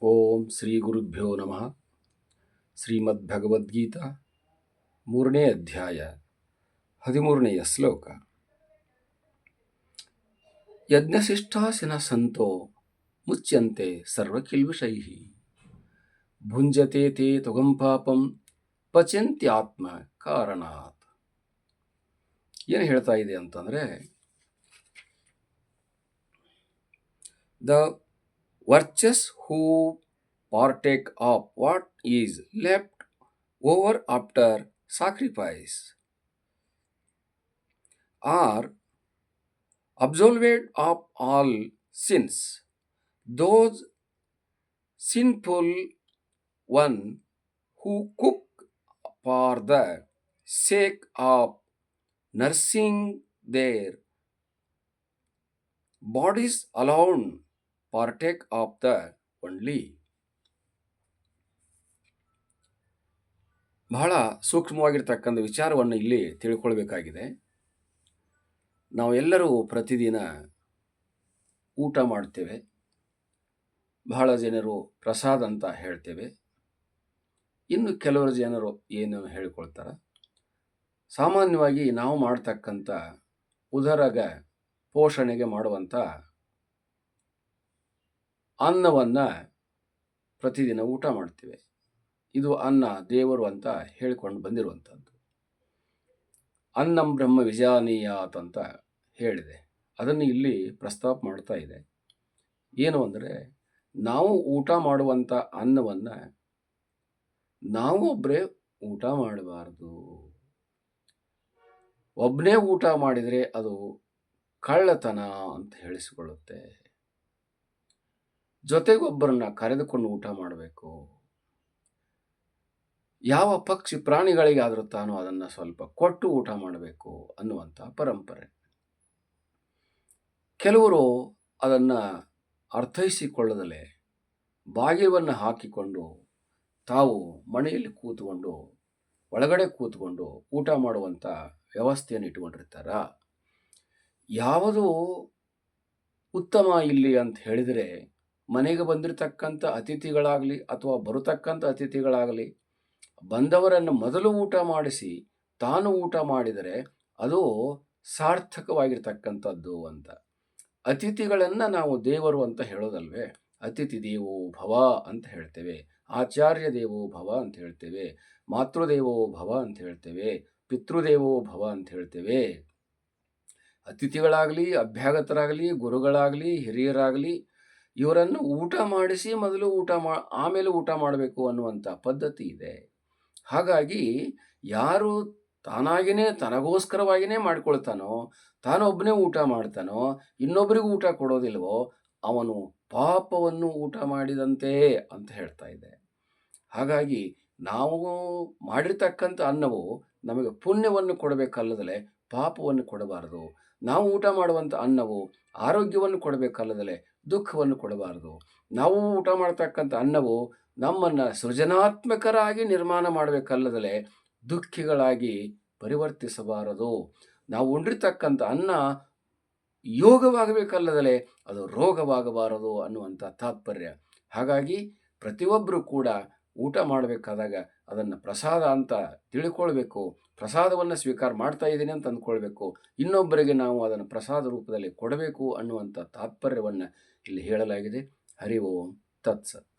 ಓಂ ಶ್ರೀ ಗುರುಭ್ಯೋ ನಮಃ. ಶ್ರೀಮದ್ ಭಗವದ್ಗೀತಾ ಮೂರನೇ ಅಧ್ಯಾಯ ಹದಿಮೂರನೆಯ ಶ್ಲೋಕ. ಯಜ್ಞಶಿಷ್ಟಾಸಿನ ಸಂತೋ ಮುಚ್ಯಂತೆ ಸರ್ವಕಿಲ್ವಿಷೈ. ಭುಂಜತೆ ತೇ ತುಗಂ ಪಾಪಂ ಪಚಂತ್ಯಾತ್ಮ ಕಾರಣಾತ್. ಏನು ಹೇಳ್ತಾ ಇದೆ ಅಂತಂದರೆ, the virtues who partake of what is left over after sacrifice are absolved of all sins. Those sinful one who cook for the sake of nursing their bodies alone partake of the only. ಬಹಳ ಸೂಕ್ಷ್ಮವಾಗಿರ್ತಕ್ಕಂಥ ವಿಚಾರವನ್ನು ಇಲ್ಲಿ ತಿಳ್ಕೊಳ್ಬೇಕಾಗಿದೆ. ನಾವೆಲ್ಲರೂ ಪ್ರತಿದಿನ ಊಟ ಮಾಡ್ತೇವೆ. ಬಹಳ ಜನರು ಪ್ರಸಾದ ಅಂತ ಹೇಳ್ತೇವೆ. ಇನ್ನು ಕೆಲವರು ಜನರು ಏನು ಹೇಳಿಕೊಳ್ತಾರೆ? ಸಾಮಾನ್ಯವಾಗಿ ನಾವು ಮಾಡ್ತಕ್ಕಂಥ ಉದರಗ ಪೋಷಣೆಗೆ ಮಾಡುವಂಥ ಅನ್ನವನ್ನು ಪ್ರತಿದಿನ ಊಟ ಮಾಡ್ತೇವೆ. ಇದು ಅನ್ನ, ದೇವರು ಅಂತ ಹೇಳಿಕೊಂಡು ಬಂದಿರುವಂಥದ್ದು. ಅನ್ನಂ ಬ್ರಹ್ಮ ವಿಜಾನೀಯಾತ್ ಅಂತ ಹೇಳಿದೆ. ಅದನ್ನು ಇಲ್ಲಿ ಪ್ರಸ್ತಾಪ ಮಾಡ್ತಾ ಇದೆ. ಏನು ಅಂದರೆ, ನಾವು ಊಟ ಮಾಡುವಂಥ ಅನ್ನವನ್ನು ನಾವು ಒಬ್ಬರೇ ಊಟ ಮಾಡಬಾರ್ದು. ಒಬ್ಬನೇ ಊಟ ಮಾಡಿದರೆ ಅದು ಕಳ್ಳತನ ಅಂತ ಹೇಳಿಸಿಕೊಳ್ಳುತ್ತೆ. ಜೊತೆಗೊಬ್ಬರನ್ನ ಕರೆದುಕೊಂಡು ಊಟ ಮಾಡಬೇಕು. ಯಾವ ಪಕ್ಷಿ ಪ್ರಾಣಿಗಳಿಗಾದರೂ ತಾನು ಅದನ್ನು ಸ್ವಲ್ಪ ಕೊಟ್ಟು ಊಟ ಮಾಡಬೇಕು ಅನ್ನುವಂಥ ಪರಂಪರೆ. ಕೆಲವರು ಅದನ್ನು ಅರ್ಥೈಸಿಕೊಳ್ಳದಲೇ ಬಾಗಿಲನ್ನು ಹಾಕಿಕೊಂಡು ತಾವು ಮನೆಯಲ್ಲಿ ಕೂತ್ಕೊಂಡು, ಒಳಗಡೆ ಕೂತ್ಕೊಂಡು ಊಟ ಮಾಡುವಂಥ ವ್ಯವಸ್ಥೆಯನ್ನು ಇಟ್ಕೊಂಡಿರ್ತಾರ. ಯಾವುದು ಉತ್ತಮ ಇಲ್ಲಿ ಅಂತ ಹೇಳಿದರೆ ಮನೆಗೆ ಬಂದಿರತಕ್ಕಂಥ ಅತಿಥಿಗಳಾಗಲಿ ಅಥವಾ ಬರತಕ್ಕಂಥ ಅತಿಥಿಗಳಾಗಲಿ ಬಂದವರನ್ನು ಮೊದಲು ಊಟ ಮಾಡಿಸಿ ತಾನು ಊಟ ಮಾಡಿದರೆ ಅದು ಸಾರ್ಥಕವಾಗಿರ್ತಕ್ಕಂಥದ್ದು ಅಂತ. ಅತಿಥಿಗಳನ್ನು ನಾವು ದೇವರು ಅಂತ ಹೇಳೋದಲ್ವೇ? ಅತಿಥಿ ದೇವೋ ಭವ ಅಂತ ಹೇಳ್ತೇವೆ. ಆಚಾರ್ಯ ದೇವೋ ಭವ ಅಂತ ಹೇಳ್ತೇವೆ. ಮಾತೃದೇವೋ ಭವ ಅಂತ ಹೇಳ್ತೇವೆ. ಪಿತೃದೇವೋ ಭವ ಅಂತ ಹೇಳ್ತೇವೆ. ಅತಿಥಿಗಳಾಗಲಿ, ಅಭ್ಯಾಗತರಾಗಲಿ, ಗುರುಗಳಾಗಲಿ, ಹಿರಿಯರಾಗಲಿ ಇವರನ್ನು ಊಟ ಮಾಡಿಸಿ ಮೊದಲು ಊಟ ಮಾ, ಆಮೇಲೆ ಊಟ ಮಾಡಬೇಕು ಅನ್ನುವಂಥ ಪದ್ಧತಿ ಇದೆ. ಹಾಗಾಗಿ ಯಾರು ತಾನಾಗಿಯೇ ತನಗೋಸ್ಕರವಾಗಿಯೇ ಮಾಡ್ಕೊಳ್ತಾನೋ ತಾನೊಬ್ಬನೇ ಊಟ ಮಾಡ್ತಾನೋ ಇನ್ನೊಬ್ಬರಿಗೂ ಊಟ ಕೊಡೋದಿಲ್ವೋ, ಅವನು ಪಾಪವನ್ನು ಊಟ ಮಾಡಿದಂತೆ ಅಂತ ಹೇಳ್ತಾ ಇದೆ. ಹಾಗಾಗಿ ನಾವು ಮಾಡಿರ್ತಕ್ಕಂಥ ಅನ್ನವು ನಮಗೆ ಪುಣ್ಯವನ್ನು ಕೊಡಬೇಕಲ್ಲದಲೆ ಪಾಪವನ್ನು ಕೊಡಬಾರದು. ನಾವು ಊಟ ಮಾಡುವಂಥ ಅನ್ನವು ಆರೋಗ್ಯವನ್ನು ಕೊಡಬೇಕಲ್ಲದಲೆ ದುಃಖವನ್ನು ಕೊಡಬಾರದು. ನಾವು ಊಟ ಮಾಡ್ತಕ್ಕಂಥ ಅನ್ನವು ನಮ್ಮನ್ನು ಸೃಜನಾತ್ಮಕರಾಗಿ ನಿರ್ಮಾಣ ಮಾಡಬೇಕಲ್ಲದಲೆ ದುಃಖಿಗಳಾಗಿ ಪರಿವರ್ತಿಸಬಾರದು. ನಾವು ಉಂಡಿರ್ತಕ್ಕಂಥ ಅನ್ನ ಯೋಗವಾಗಬೇಕಲ್ಲದಲೆ ಅದು ರೋಗವಾಗಬಾರದು ಅನ್ನುವಂಥ ತಾತ್ಪರ್ಯ. ಹಾಗಾಗಿ ಪ್ರತಿಯೊಬ್ಬರೂ ಕೂಡ ಊಟ ಮಾಡಬೇಕಾದಾಗ ಅದನ್ನು ಪ್ರಸಾದ ಅಂತ ತಿಳ್ಕೊಳ್ಬೇಕು. ಪ್ರಸಾದವನ್ನು ಸ್ವೀಕಾರ ಮಾಡ್ತಾ ಇದ್ದೀನಿ ಅಂತ ಅಂದ್ಕೊಳ್ಬೇಕು. ಇನ್ನೊಬ್ಬರಿಗೆ ನಾವು ಅದನ್ನು ಪ್ರಸಾದ ರೂಪದಲ್ಲಿ ಕೊಡಬೇಕು ಅನ್ನುವಂಥ ತಾತ್ಪರ್ಯವನ್ನು ಇಲ್ಲಿ ಹೇಳಲಾಗಿದೆ. ಹರಿ ಓಂ. ತತ್ಸತ್.